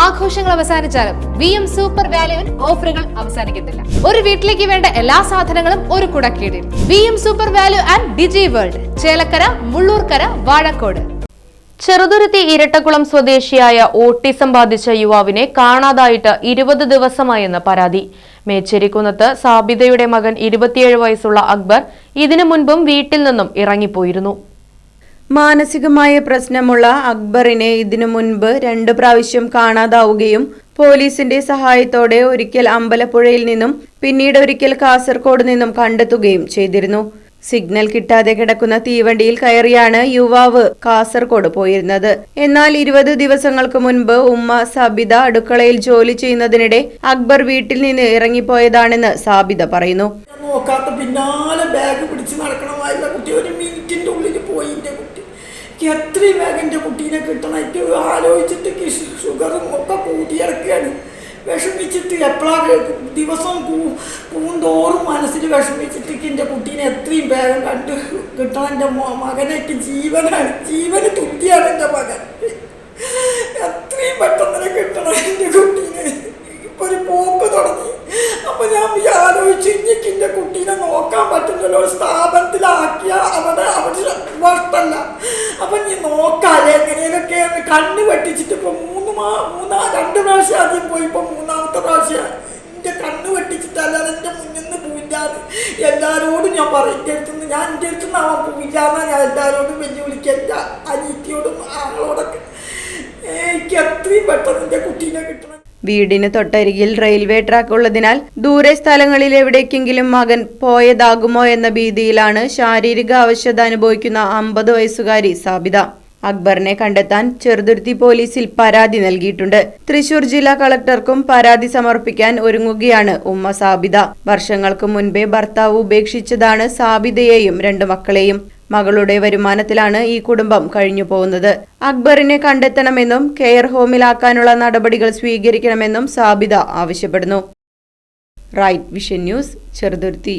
ആഘോഷങ്ങൾ അവസാനിച്ചാലും V M super വാല്യുവിൽ ഓഫറുകൾ അവസാനിക്കുന്നില്ല ഒരു വീട്ടിലേക്ക് വേണ്ട എല്ലാ സാധനങ്ങളും ഒരു കുടക്കീടിൽ. V M super value and digi world Chelakkara Mullurkara Vazhakode. Cheruthuruthy Irattakulam സ്വദേശിയായ ഓട്ടിസം ബാധിച്ച യുവാവിനെ കാണാതായിട്ട് ഇരുപത് ദിവസമായെന്ന് പരാതി. മേച്ചേരിക്കുന്നത്ത് സാബിതയുടെ മകൻ ഇരുപത്തിയേഴ് വയസ്സുള്ള അക്ബർ ഇതിനു മുൻപും വീട്ടിൽ നിന്നും ഇറങ്ങിപ്പോയിരുന്നു. മാനസികമായ പ്രശ്നമുള്ള അക്ബറിനെ ഇതിനു മുൻപ് രണ്ട് പ്രാവശ്യം കാണാതാവുകയും പോലീസിന്റെ സഹായത്തോടെ ഒരിക്കൽ അമ്പലപ്പുഴയിൽ നിന്നും പിന്നീട് ഒരിക്കൽ കാസർകോട് നിന്നും കണ്ടെത്തുകയും ചെയ്തിരുന്നു. സിഗ്നൽ കിട്ടാതെ കിടക്കുന്ന തീവണ്ടിയിൽ കയറിയാണ് യുവാവ് കാസർകോട് പോയിരുന്നത്. എന്നാൽ ഇരുപത് ദിവസങ്ങൾക്ക് മുൻപ് ഉമ്മ സാബിത അടുക്കളയിൽ ജോലി ചെയ്യുന്നതിനിടെ അക്ബർ വീട്ടിൽ നിന്ന് ഇറങ്ങിപ്പോയതാണെന്ന് സാബിത പറയുന്നു. നോക്കാത്ത പിന്നാലെ ബാഗ് പിടിച്ച് നടക്കണമായിരുന്ന കുട്ടി ഒരു മിനിറ്റിന്റെ ഉള്ളിൽ പോയി എന്റെ കുട്ടി എനിക്ക് എത്രയും വേഗം എന്റെ കുട്ടീനെ കിട്ടണം. എനിക്ക് ആലോചിച്ചിട്ട് ഷുഗറും ഒക്കെ കൂട്ടിയിറക്കുകയാണ്. വിഷമിച്ചിട്ട് എപ്പോഴാണ് ദിവസം പൂന്തോറും മനസ്സിൽ വിഷമിച്ചിട്ട് എന്റെ കുട്ടീനെ എത്രയും വേഗം കണ്ട് കിട്ടണം. എന്റെ മകനേക്ക് ജീവനാണ്. ജീവന് തുല്യാണ് എന്റെ മകൻ. കണ്ണ് വെട്ടിച്ചിട്ട് ഇപ്പൊ മൂന്ന് മാ മൂന്നാ രണ്ട് പ്രാവശ്യം ആദ്യം പോയി ഇപ്പൊ മൂന്നാമത്തെ പ്രാവശ്യം എന്റെ കണ്ണ് വെട്ടിച്ചിട്ടല്ലാതെ എന്റെ മുന്നിൽ നിന്ന് ഞാൻ പറയും. എന്റെ അടുത്തുനിന്ന് ഞാൻ എന്റെ അടുത്തുനിന്ന് അവൻ പോയില്ലാന്നാ ഞാൻ എല്ലാരോടും വെല്ലുവിളിക്കുക എന്റെ അനീറ്റിയോടും ആളോടൊക്കെ എനിക്ക് എത്രയും പെട്ടെന്ന് എന്റെ കുട്ടീനെ കിട്ടണം. വീടിന് തൊട്ടരികിൽ റെയിൽവേ ട്രാക്ക് ഉള്ളതിനാൽ ദൂരെ സ്ഥലങ്ങളിൽ എവിടേക്കെങ്കിലും മകൻ പോയതാകുമോ എന്ന ഭീതിയിലാണ് ശാരീരിക അവശത അനുഭവിക്കുന്ന അമ്പത് വയസ്സുകാരി സാബിത. അക്ബറിനെ കണ്ടെത്താൻ ചെറുതുരുത്തി പോലീസിൽ പരാതി നൽകിയിട്ടുണ്ട്. തൃശൂർ ജില്ലാ കളക്ടർക്കും പരാതി സമർപ്പിക്കാൻ ഒരുങ്ങുകയാണ് ഉമ്മ സാബിത. വർഷങ്ങൾക്ക് മുൻപേ ഭർത്താവ് ഉപേക്ഷിച്ചതാണ് സാബിതയെയും രണ്ടു മക്കളെയും. മകളുടെ വരുമാനത്തിലാണ് ഈ കുടുംബം കഴിഞ്ഞു പോകുന്നത് അക്ബറിനെ കണ്ടെത്തണമെന്നും കെയർ ഹോമിലാക്കാനുള്ള നടപടികൾ സ്വീകരിക്കണമെന്നും സാബിത ആവശ്യപ്പെടുന്നു. Right vision news Cheruthuruthy.